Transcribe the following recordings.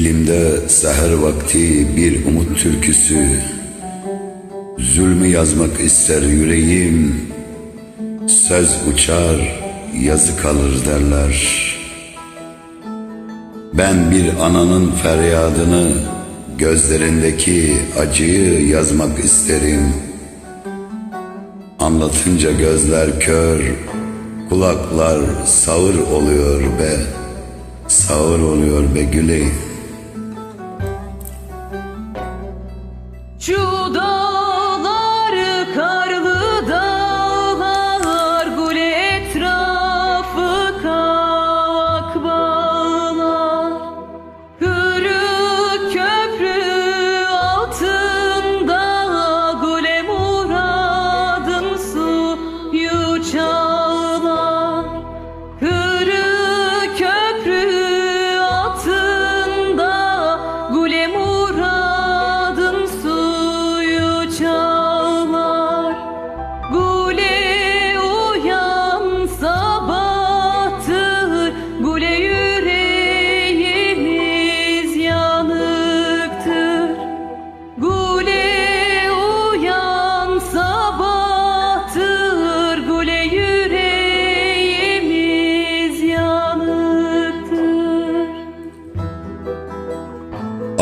içimde seher vakti bir umut türküsü. Zulmü yazmak ister yüreğim. Söz uçar yazı kalır derler. Ben bir ananın feryadını Gözlerindeki acıyı yazmak isterim. Anlatınca gözler kör Kulaklar sağır oluyor be. Sağır oluyor be güleyim Sudan.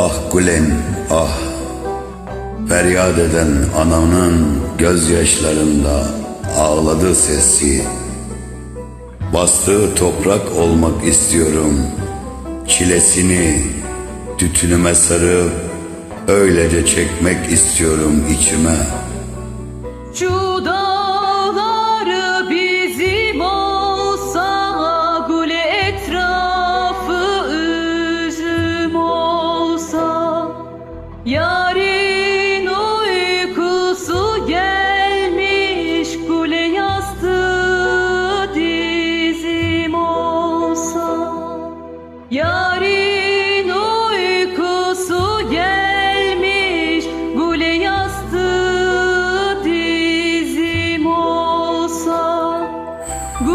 Ah Gülen ah. Feryat eden ananın gözyaşlarında ağladı sesi. Bastığı toprak olmak istiyorum. Çilesini tütünüme sarıp Öylece çekmek istiyorum içime. Şu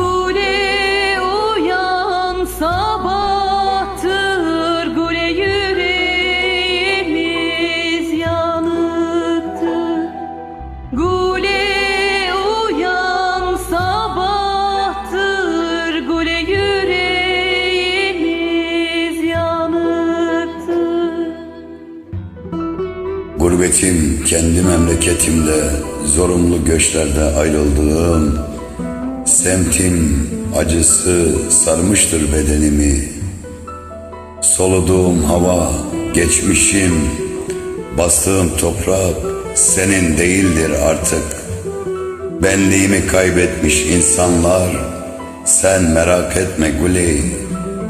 Gule uyan sabahtır. Gule yüreğimiz yanıktır. Gule uyan sabahtır. Gule yüreğimiz yanıktır. Gurbetim kendi memleketimde zorunlu göçlerde ayrıldığım Semtin acısı sarmıştır bedenimi. Soluduğum hava geçmişim Bastığım toprak senin değildir artık. Benliğimi kaybetmiş insanlar Sen merak etme Güley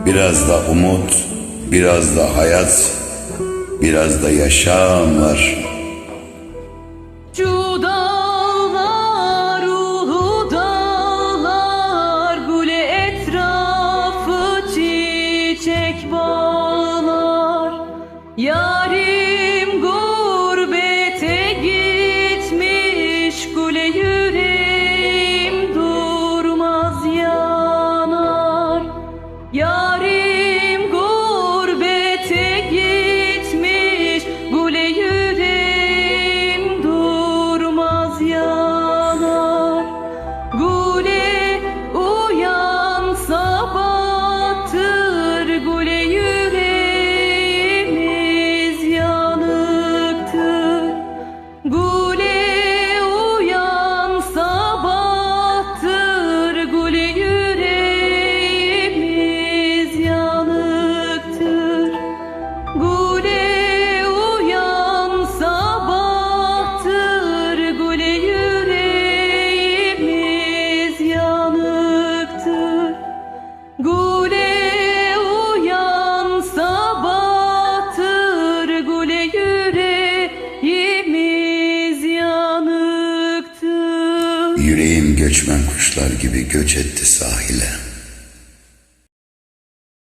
Biraz da umut Biraz da hayat Biraz da yaşam var Yo. Yüreğim göçmen kuşlar gibi göç etti sahile